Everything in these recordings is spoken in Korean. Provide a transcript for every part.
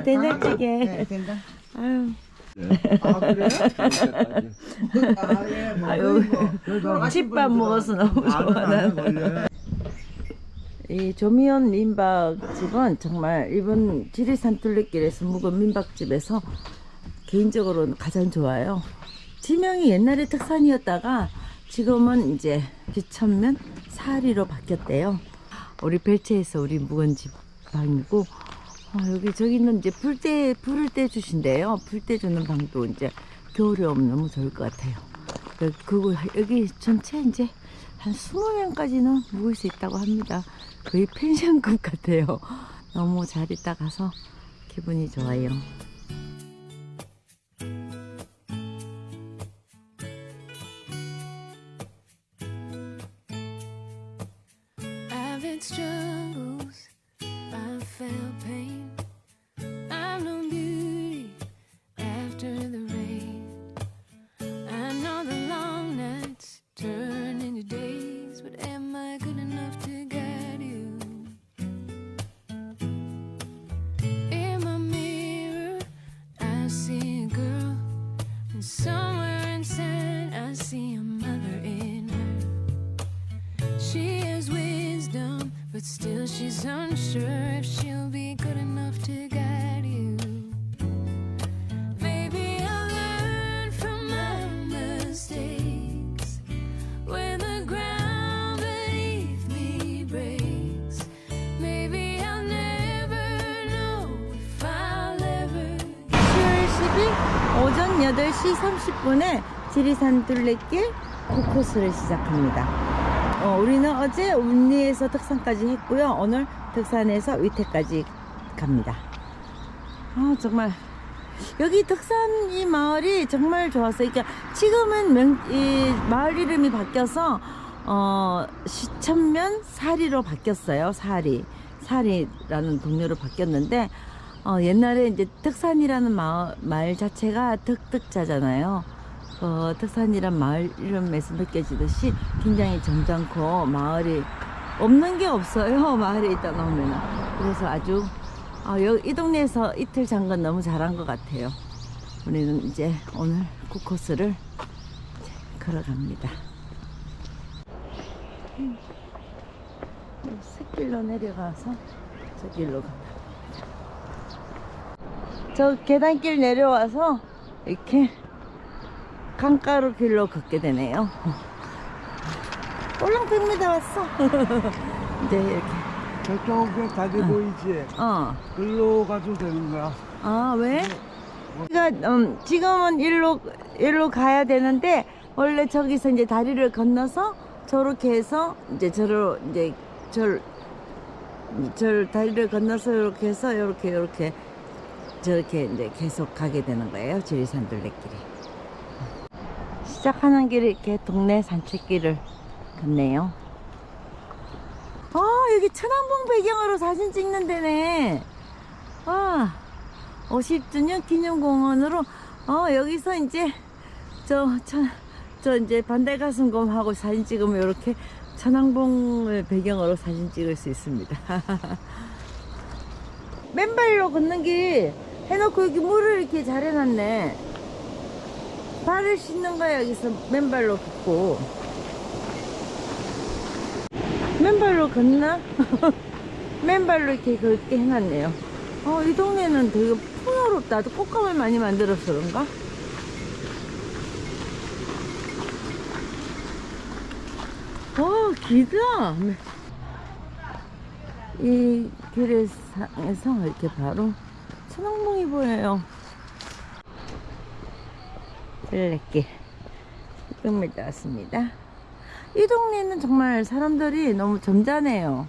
어, 된장찌개. 네, 된장. 아유, 아 그래요? 아, 예, 뭐, 아유, 뭐. 집밥 먹어서 너무 좋아. 나는. 이 조미연 민박집은 정말 이번 지리산 둘레길에서 묵은 민박집에서 개인적으로 가장 좋아요. 지명이 옛날에 특산이었다가 지금은 이제 비천면 사리로 바뀌었대요. 우리 벨체에서 우리 묵은 집 방이고 어, 여기 저기는 이제 불때 불을 때 주신대요. 불 때 주는 방도 이제 겨울에 오면 너무 좋을 것 같아요. 여기, 그거 여기 전체 이제 한 20명까지는 묵을 수 있다고 합니다. 거의 펜션급 같아요. 너무 잘 있다 가서 기분이 좋아요. Had struggles, I've felt pain. 오전 8시 30분에 지리산 둘레길 9코스를 시작합니다. 어, 우리는 어제 운리에서 덕산까지 했고요. 오늘 덕산에서 위태까지 갑니다. 아, 정말 여기 덕산 이 마을이 정말 좋았어요. 그러니까 지금은 명, 이 마을 이름이 바뀌어서 어, 시천면 사리로 바뀌었어요. 사리. 사리라는 동네로 바뀌었는데 어, 옛날에 이제 덕산이라는 마을, 마을 자체가 덕덕자잖아요. 어, 덕산이란 마을 이름에서 느껴지듯이 굉장히 점잖고 마을이 없는 게 없어요. 마을에 있다 놓으면. 그래서 아주 아, 여기 이 동네에서 이틀 잔건 너무 잘한 것 같아요. 우리는 이제 오늘 9코스를 이제 걸어갑니다. 음. 샛길로 내려가서 저 길로 가 다. 저 계단길 내려와서 이렇게 강가로 길로 걷게 되네요. 올랑백미다 왔어. 이제 이렇게. 저쪽에 다리 보이지? 어. 글로 가도 되는 거야. 아, 왜? 우리가, 음, 지금은 일로, 일로 가야 되는데, 원래 저기서 이제 다리를 건너서, 저렇게 해서, 이제 저로, 이제, 절, 절 다리를 건너서 이렇게 해서, 이렇게, 이렇게, 저렇게 이제 계속 가게 되는 거예요. 지리산 둘레길이. 시작하는 길이 이렇게 동네 산책길을 걷네요. 아, 여기 천왕봉 배경으로 사진 찍는 데네. 아, 50주년 기념공원으로, 어, 여기서 이제, 저, 천, 저 이제 반달가슴곰 하고 사진 찍으면 이렇게 천왕봉을 배경으로 사진 찍을 수 있습니다. 맨발로 걷는 길 해놓고 여기 물을 이렇게 잘 해놨네. 발을 씻는 거야, 여기서 맨발로 걷고. 맨발로 걷나? 맨발로 이렇게 걷게 해놨네요. 어, 이 동네는 되게 풍요롭다. 꽃감을 많이 만들어서 그런가? 어, 길다. 이 길에서 이렇게 바로 천왕봉이 보여요. 둘레길. 이금밀 왔습니다. 이 동네는 정말 사람들이 너무 점잖해요.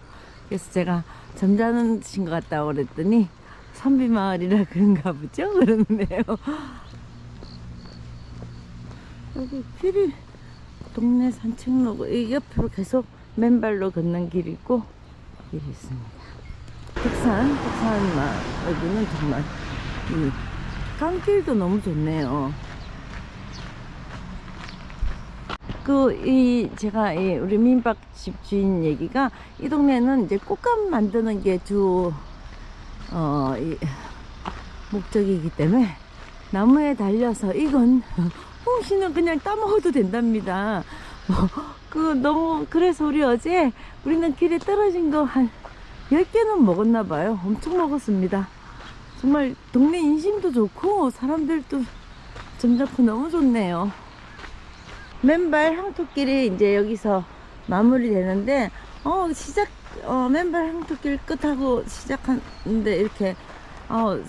그래서 제가 점잖으신 것 같다고 그랬더니 선비마을이라 그런가 보죠? 그러는데요. 여기 길이 동네 산책로고 이 옆으로 계속 맨발로 걷는 길이 있고 길이 있습니다. 덕산 마 여기는 정말 이 강길도 너무 좋네요. 그, 이, 제가, 이, 우리 민박집 주인 얘기가, 이 동네는 이제 꽃감 만드는 게 주, 어, 이, 목적이기 때문에 나무에 달려서 이건 홍시는 그냥 따먹어도 된답니다. 뭐, 그 너무 그래서 우리 어제 우리는 길에 떨어진 거한 10개는 먹었나 봐요. 엄청 먹었습니다. 정말 동네 인심도 좋고 사람들도 점잖고 너무 좋네요. 맨발 항토길이 이제 여기서 마무리 되는데 어 시작 어 맨발 항토길 끝하고 시작하는데 이렇게 어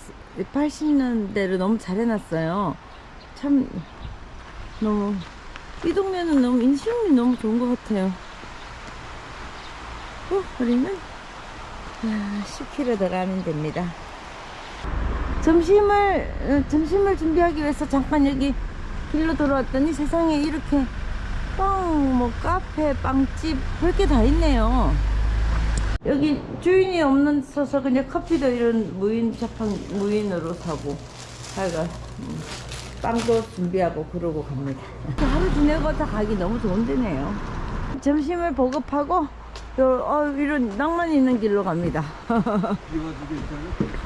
80년대를 너무 잘 해놨어요. 참 너무 이 동네는 너무 인심이 너무 좋은 것 같아요. 어, 우리는 아, 10km 더 가면 됩니다. 점심을 어, 점심을 준비하기 위해서 잠깐 여기 길로 돌아왔더니 세상에 이렇게 빵, 뭐 카페, 빵집 별게 다 있네요. 여기 주인이 없는 서서 그냥 커피도 이런 무인 자판 무인으로 사고 하여간 음, 빵도 준비하고 그러고 갑니다. 하루 지내고 다 가기 너무 좋은 데네요. 점심을 보급하고 요, 어, 이런 낭만 있는 길로 갑니다.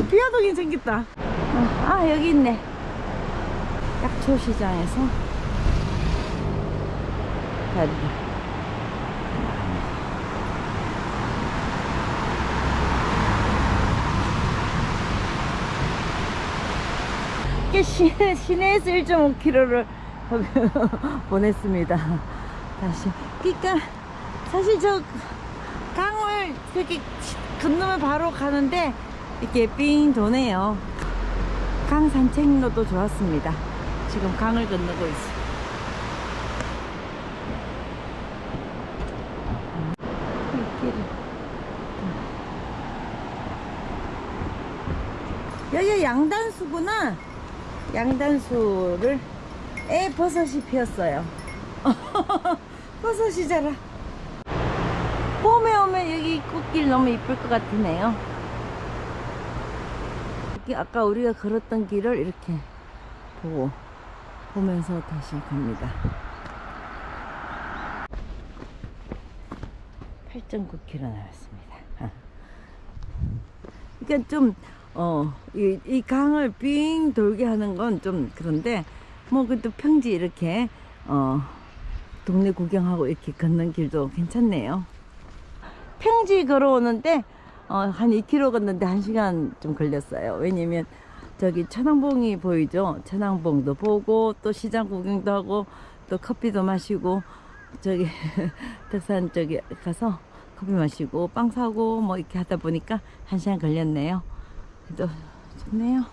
비아동이 생겼다. 아, 아, 여기 있네. 약초 시장에서 간다. 이게 시내, 시내에서 1.5km를 보냈습니다. 다시. 그러니까 사실 저 이렇게 건너면 바로 가는데 이렇게 삥 도네요. 강 산책로도 좋았습니다. 지금 강을 건너고 있어. 이 길을. 여기 양단수구나. 양단수를 에 버섯이 피었어요. 버섯이 자라. 오면 여기 꽃길 너무 이쁠 것 같으네요. 여기 아까 우리가 걸었던 길을 이렇게 보고 보면서 다시 갑니다. 8.9km 남았습니다. 그러니까 좀, 어, 이, 이 강을 삥 돌게 하는 건 좀 그런데, 뭐, 그래도 평지 이렇게, 어, 동네 구경하고 이렇게 걷는 길도 괜찮네요. 평지 걸어오는데 어, 한 2km 걷는데 1시간 좀 걸렸어요. 왜냐면 저기 천왕봉이 보이죠? 천왕봉도 보고 또 시장 구경도 하고 또 커피도 마시고 저기 덕산 저기 가서 커피 마시고 빵 사고 뭐 이렇게 하다 보니까 1시간 걸렸네요. 그래도 좋네요.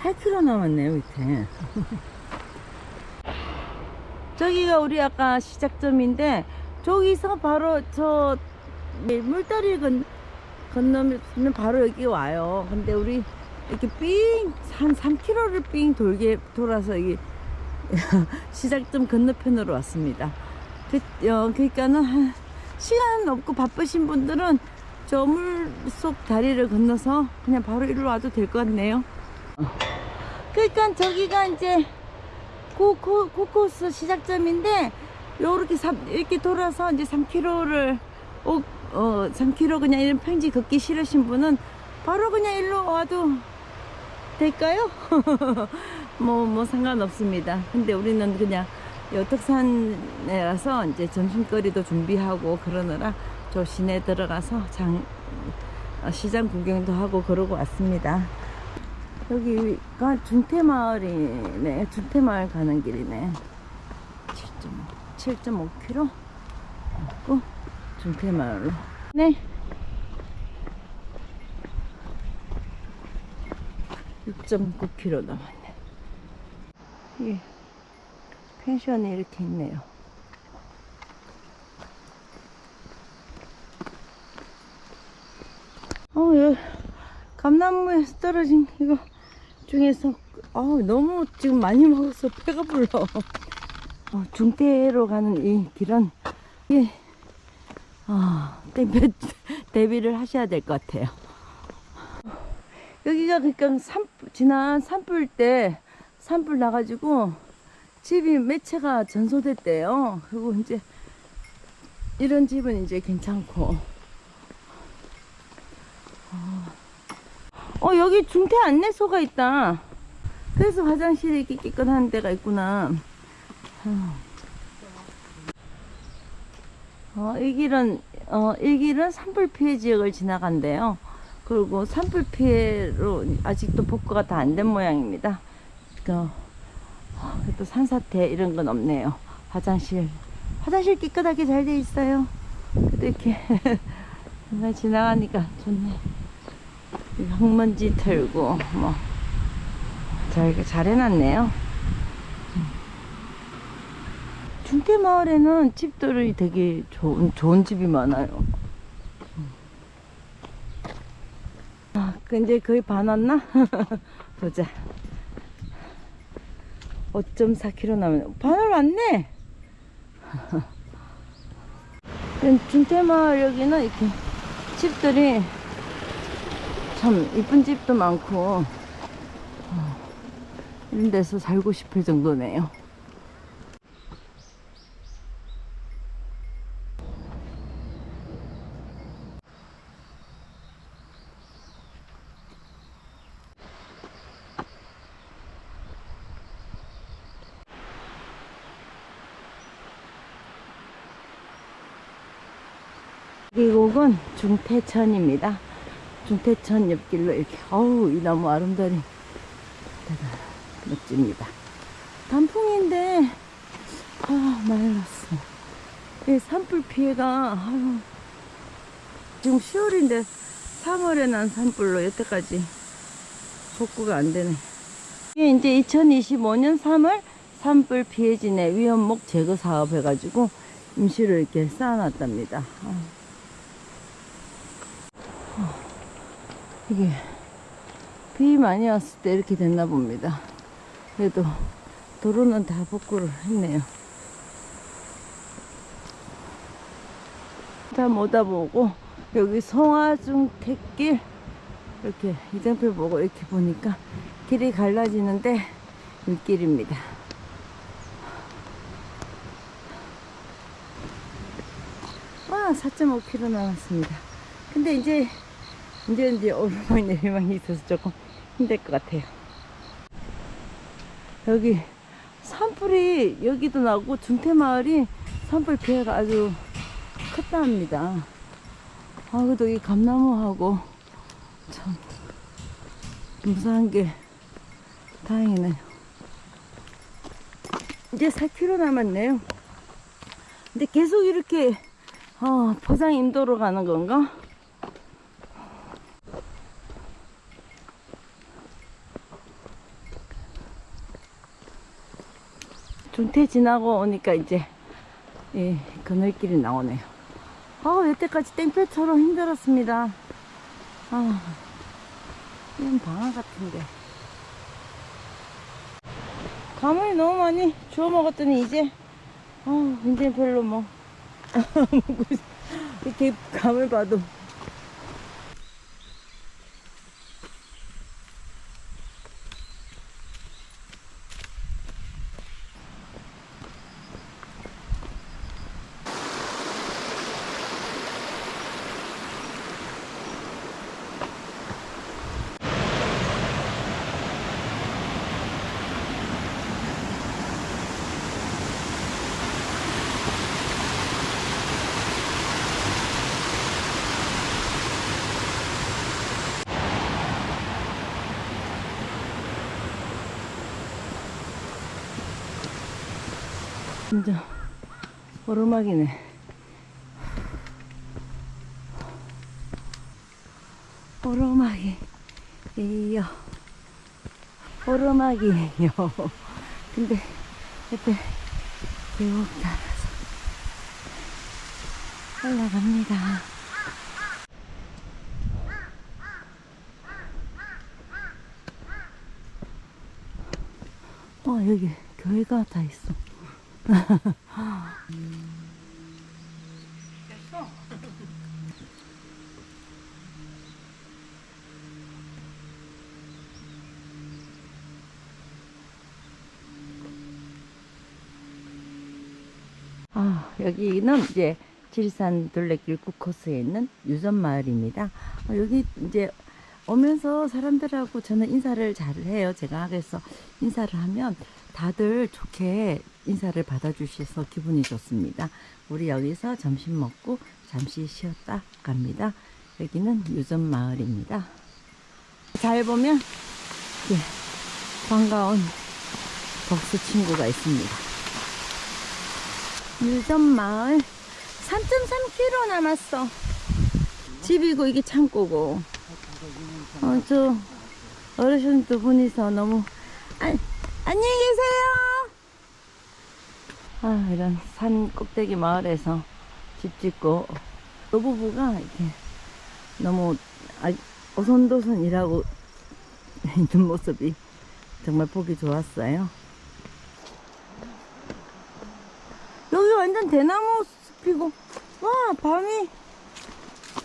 팔 k m 남았네요, 밑에. 저기가 우리 아까 시작점인데 저기서 바로 저 물다리 건, 건너면 바로 여기 와요. 근데 우리 이렇게 삥, 한 3km를 삥 돌게 돌아서 이 시작점 건너편으로 왔습니다. 그, 어, 그러니까는 한 시간 없고 바쁘신 분들은 저 물 속 다리를 건너서 그냥 바로 이리로 와도 될 것 같네요. 그러니까 저기가 이제 고, 고, 고코스 시작점인데 요렇게 삼, 이렇게 돌아서 이제 3km를 어, 어 3km 그냥 이런 평지 걷기 싫으신 분은 바로 그냥 일로 와도 될까요? 뭐, 뭐 상관없습니다. 근데 우리는 그냥 여특산에 와서 이제 점심거리도 준비하고 그러느라 저 시내 들어가서 장, 어, 시장 구경도 하고 그러고 왔습니다. 여기가 준태마을이네. 준태마을 가는 길이네. 7.5, 7.5km? 고 준태마을로. 네. 6.9km 남았네. 예. 펜션이 이렇게 있네요. 어, 여기 감나무에서 떨어진 이거 중에서 아 너무 지금 많이 먹어서 배가 불러. 어, 중대로 가는 이 길은 이 아, 대비, 대비를 하셔야 될 것 같아요. 여기가 그러니까 산 지난 산불 때 산불 나가지고 집이 몇 채가 전소됐대요. 그리고 이제 이런 집은 이제 괜찮고 어, 여기 중태 안내소가 있다. 그래서 화장실이 이렇게 깨끗한 데가 있구나. 어, 이 길은, 어, 이 길은 산불 피해 지역을 지나간대요. 그리고 산불 피해로 아직도 복구가 다 안 된 모양입니다. 그, 어, 또 산사태 이런 건 없네요. 화장실. 화장실 깨끗하게 잘 돼 있어요. 이렇게 지나가니까 좋네. 이 흙먼지 털고 뭐잘잘 해놨네요. 중태 마을에는 집들이 되게 좋은 좋은 집이 많아요. 아, 근데 거의 반 왔나? 보자. 5.4km 남았네. 반을 왔네. 중태마을 여기는 이렇게 집들이 참 이쁜 집도 많고 어, 이런 데서 살고 싶을 정도네요. 이 곡은 중태천입니다. 중태천 옆길로 이렇게 어우 이 나무 아름다리 멋집니다. 단풍인데 아 말랐어. 이 산불 피해가 아유, 지금 10월인데 3월에 난 산불로 여태까지 복구가 안 되네. 이게 이제 2025년 3월 산불 피해진의 위험목 제거 사업 해가지고 임시로 이렇게 쌓아놨답니다. 아. 이게 비 많이 왔을 때 이렇게 됐나 봅니다. 그래도 도로는 다 복구를 했네요. 다 오다 보고 여기 성화중 택길 이렇게 이정표 보고 이렇게 보니까 길이 갈라지는데 물길입니다. 와 4.5km 남았습니다. 근데 이제 이제 이제 오르막 내리막이 있어서 조금 힘들 것 같아요. 여기 산불이 여기도 나고 중태마을이 산불 피해가 아주 컸답니다. 아 그래도 이 감나무하고 참 무사한 게 다행이네요. 이제 4km 남았네요. 근데 계속 이렇게 어, 포장 임도로 가는 건가? 중태 지나고 오니까 이제 예, 그늘길이 나오네요. 아, 여태까지 땡볕처럼 힘들었습니다. 아, 이건 방아 같은데. 감을 너무 많이 주워 먹었더니 이제, 아, 이제 별로 뭐, 이렇게 감을 봐도. 진짜 오르막이네. 오르막이 이요. 오르막이에요. 근데 옆에 계곡 따라서 올라갑니다. 어 여기 교회가 다 있어. 아, 여기는 이제 지리산 둘레길 9코스에 있는 유전 마을입니다. 어, 여기 이제 오면서 사람들하고 저는 인사를 잘 해요. 제가 그래서 인사를 하면 다들 좋게 인사를 받아주셔서 기분이 좋습니다. 우리 여기서 점심 먹고 잠시 쉬었다 갑니다. 여기는 유전 마을입니다. 잘 보면 예, 반가운 복수 친구가 있습니다. 유전 마을 3.3km 남았어. 집이고 이게 창고고. 어, 저 어르신 두 분이서 너무 안, 안녕히 계세요. 아, 이런 산 꼭대기 마을에서 집 짓고 노부부가 이렇게 너무 아, 오손도손 일하고 있는 모습이 정말 보기 좋았어요. 여기 완전 대나무 숲이고 와 밤이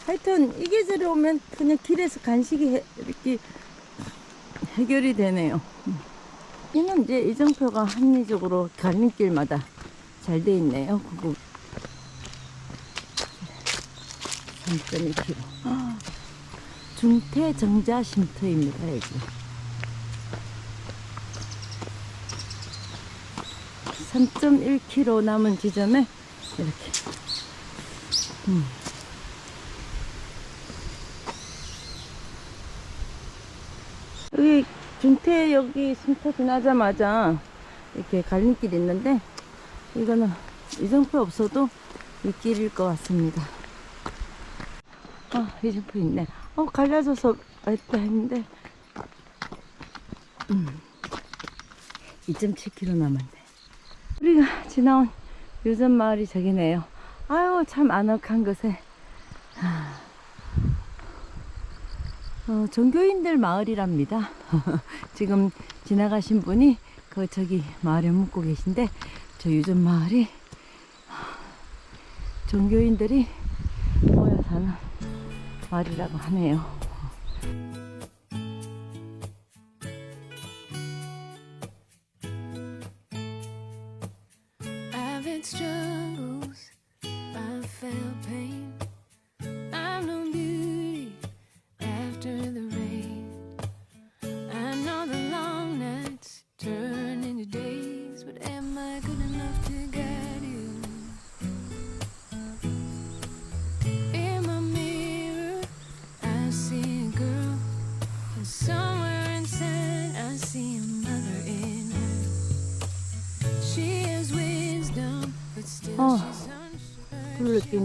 하여튼 이 계절에 오면 그냥 길에서 간식이 해, 이렇게 해결이 되네요. 이는 이제 이정표가 합리적으로 갈림길마다 잘 돼 있네요. 그거 3.1km. 중태 정자 쉼터입니다, 여기. 3.1km 남은 지점에 이렇게 음. 여기 중태 여기 쉼터 지나자마자 이렇게 갈림길이 있는데 이거는 이정표 없어도 이 길일 것 같습니다. 아 이정표 있네. 어 갈라져서 왔다 했는데 음. 2.7km 남았네. 우리가 지나온 유전 마을이 저기네요. 아유 참 아늑한 하, 어, 종교인들 마을이랍니다. 지금 지나가신 분이 그 저기 마을에 묵고 계신데 저 유전 마을이 종교인들이 모여 사는 마을이라고 하네요.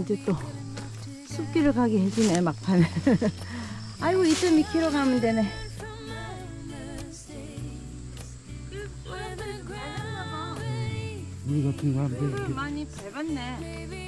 이제 또 숲길을 가게 해주네 막판에. 아이고 2.2km 가면 되네. 물 같은 거. 많이 밟았네.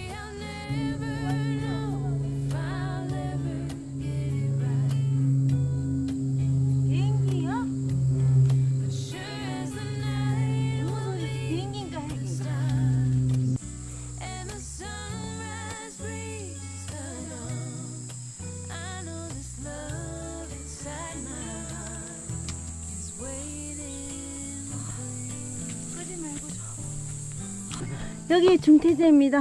여기 중태제입니다.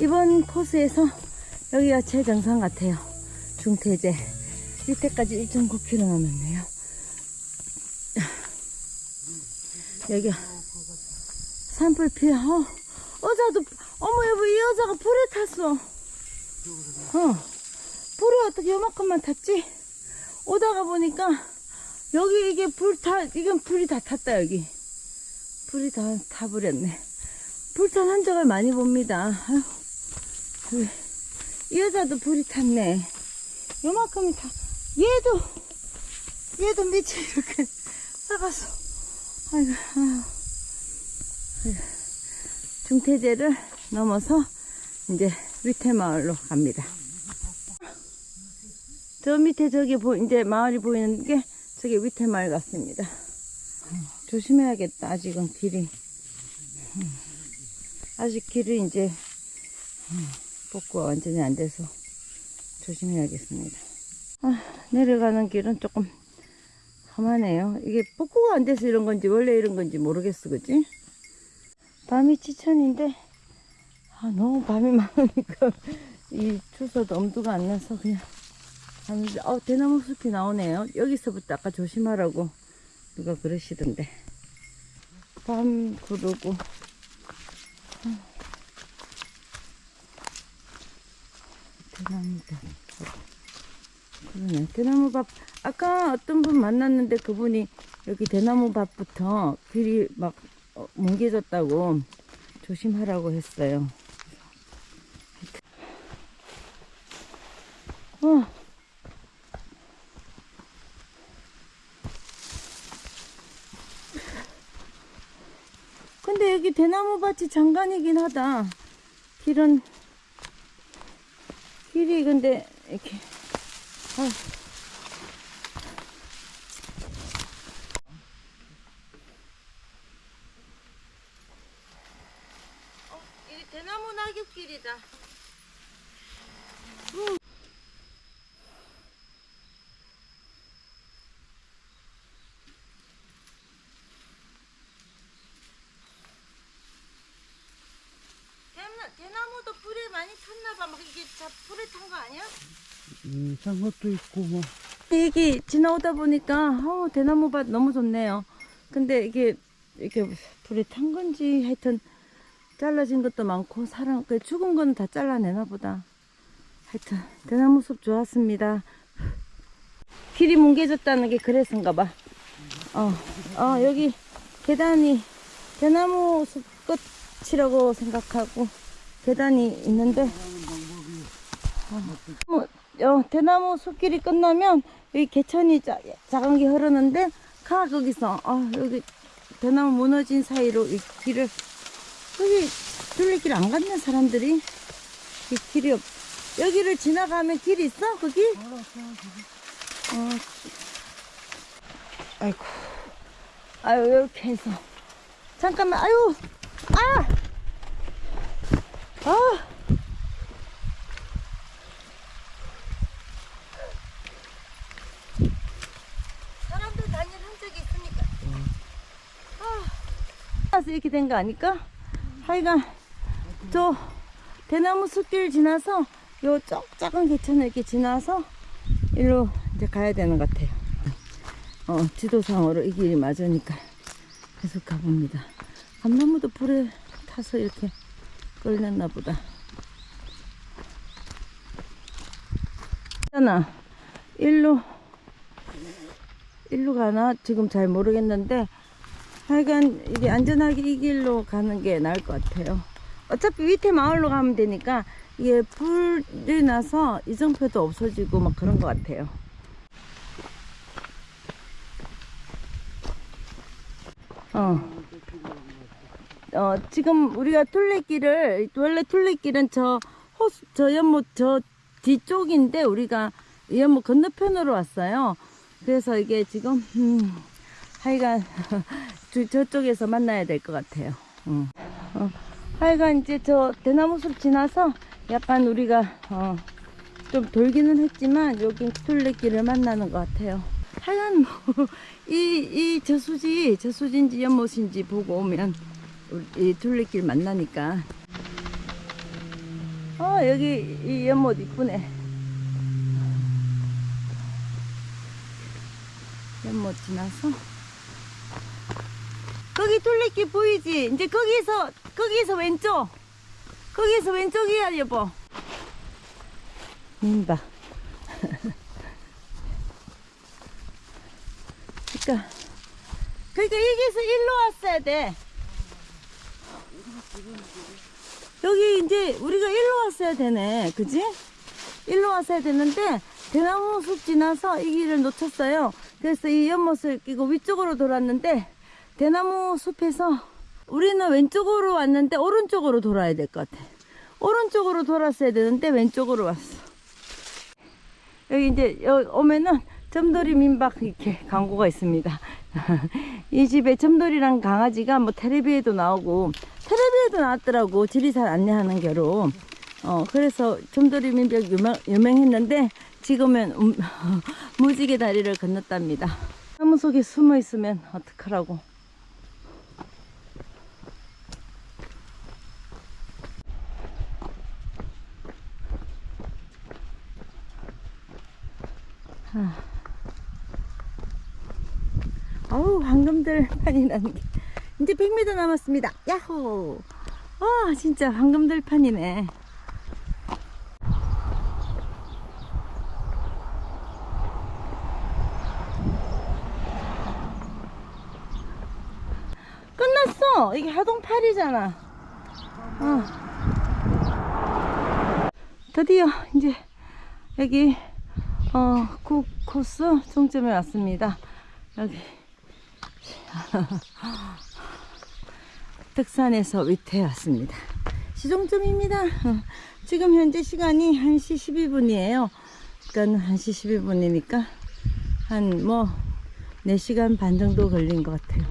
이번 코스에서 여기가 최정상 같아요. 중태제. 밑에까지 1.9km 남았네요. 여기가 산불 피해. 어, 여자도, 어머, 여보, 이 여자가 불에 탔어. 어, 불에 어떻게 요만큼만 탔지? 오다가 보니까 여기 이게 불 타, 이건 불이 다 탔다, 여기. 불이 다 타버렸네. 불탄 흔적을 많이 봅니다. 아유, 그, 이 여자도 불이 탔네. 요만큼이 타. 얘도, 얘도 밑에 이렇게 나가서. 아이고, 아유. 아이고. 중태제를 넘어서 이제 위태 마을로 갑니다. 저 밑에 저기 보, 이제 마을이 보이는 게 저기 위태 마을 같습니다. 조심해야겠다. 아직은 길이. 음. 아직 길이 이제 음, 복구가 완전히 안 돼서 조심해야겠습니다. 아, 내려가는 길은 조금 험하네요. 이게 복구가 안 돼서 이런 건지 원래 이런 건지 모르겠어, 그지? 밤이 지천인데 아, 너무 밤이 많으니까 이 추서도 엄두가 안 나서 그냥 하는데 어 대나무 숲이 나오네요. 여기서부터 아까 조심하라고 누가 그러시던데. 밤 구르고 대나무다. 그러네. 대나무밥. 아까 어떤 분 만났는데 그분이 여기 대나무밥부터 길이 막 어, 뭉개졌다고 조심하라고 했어요. 어. 근데 여기 대나무밭이 장관이긴 하다. 길은 길이 근데 이렇게 아. 어, 이 대나무 낙엽길이다. 대나, 대나무도 불에 많이 탔나봐. 막 이게 다 불에 탄 거 아니야? 이상 것도 있고 뭐. 여기 지나오다 보니까 어, 대나무밭 너무 좋네요. 근데 이게 이렇게 불에 탄 건지 하여튼 잘라진 것도 많고 사람 그 죽은 건다 잘라내나 보다. 하여튼 대나무 숲 좋았습니다. 길이 뭉개졌다는 게 그래서인가 봐. 어, 어 여기 계단이 대나무 숲 끝이라고 생각하고 계단이 있는데 뭐, 어, 대나무 숲길이 끝나면 여기 개천이 자, 작은 게 흐르는데 가 거기서 아 여기 대나무 무너진 사이로 이 길을 여기 둘레길 안 갔네 사람들이 이 길이 없 여기를 지나가면 길 있어 거기? 어. 아이고 아유 이렇게 해서 잠깐만 아유 아 아. 사람들 다니는 흔적이 있으니까. 아. 그래서 이렇게 된 거 아닐까? 하여간, 저, 대나무 숲길 지나서, 요 쩍, 작은 개천을 이렇게 지나서, 일로 이제 가야 되는 것 같아요. 어, 지도상으로 이 길이 맞으니까 계속 가봅니다. 감나무도 불에 타서 이렇게 끌렸나 보다. 있잖아. 일로 일로 가나 지금 잘 모르겠는데 하여간 이게 안전하게 이 길로 가는 게 나을 것 같아요. 어차피 밑에 마을로 가면 되니까 이게 불이 나서 이정표도 없어지고 막 그런 것 같아요. 어. 어, 지금 우리가 둘레길을, 원래 둘레길은 저 호수, 저 연못, 저 뒤쪽인데 우리가 이 연못 건너편으로 왔어요. 그래서 이게 지금, 음, 하여간, 저, 저쪽에서 만나야 될 것 같아요. 어. 어, 하여간 이제 저 대나무 숲 지나서 약간 우리가, 어, 좀 돌기는 했지만 여기 둘레길을 만나는 것 같아요. 하여간 뭐, 이, 이 저수지, 저수지인지 연못인지 보고 오면 이 둘레길 만나니까. 어, 여기 이 연못 이쁘네. 연못 지나서. 거기 둘레길 보이지? 이제 거기서, 거기서 왼쪽. 거기서 왼쪽이야, 여보. 민박. 그러니까 그러니까 여기서 일로 왔어야 돼. 여기 이제 우리가 일로 왔어야 되네, 그지? 일로 왔어야 되는데 대나무 숲 지나서 이 길을 놓쳤어요. 그래서 이 연못을 끼고 위쪽으로 돌았는데 대나무 숲에서 우리는 왼쪽으로 왔는데 오른쪽으로 돌아야 될 것 같아. 오른쪽으로 돌았어야 되는데 왼쪽으로 왔어. 여기 이제 여기 오면은 점돌이 민박 이렇게 광고가 있습니다. 이 집에 점돌이랑 강아지가 뭐 텔레비에도 나오고 텔레비에도 나왔더라고 지리산 안내하는 게로. 어 그래서 점돌이 민박 유명 유명했는데 지금은 음, 무지개 다리를 건넜답니다. 나무 속에 숨어 있으면 어떡하라고. 아. 어우, 황금들 판이 나는 게. 이제 100m 남았습니다. 야호! 아, 진짜 황금들 판이네. 끝났어! 이게 하동 8이잖아. 어. 드디어 이제 여기 어, 구 코스 종점에 왔습니다. 여기 덕산에서 위태에 왔습니다. 시종점입니다. 어, 지금 현재 시간이 1시 12분이에요. 그러니까 1시 12분이니까 한 뭐 4시간 반 정도 걸린 것 같아요.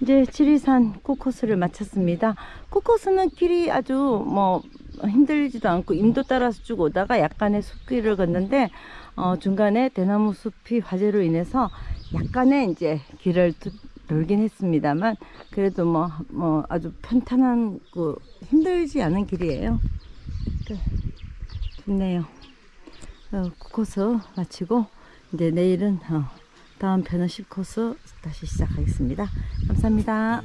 이제 지리산 코코스를 마쳤습니다. 코코스는 길이 아주 뭐 힘들지도 않고 인도 따라서 쭉 오다가 약간의 숲길을 걷는데 어, 중간에 대나무 숲이 화재로 인해서 약간의 이제 길을 두- 돌긴 했습니다만 그래도 뭐, 뭐 아주 편탄한 그 힘들지 않은 길이에요. 그, 좋네요. 어, 코코스 마치고 이제 내일은 어, 다음 편은 10코스 다시 시작하겠습니다. 감사합니다.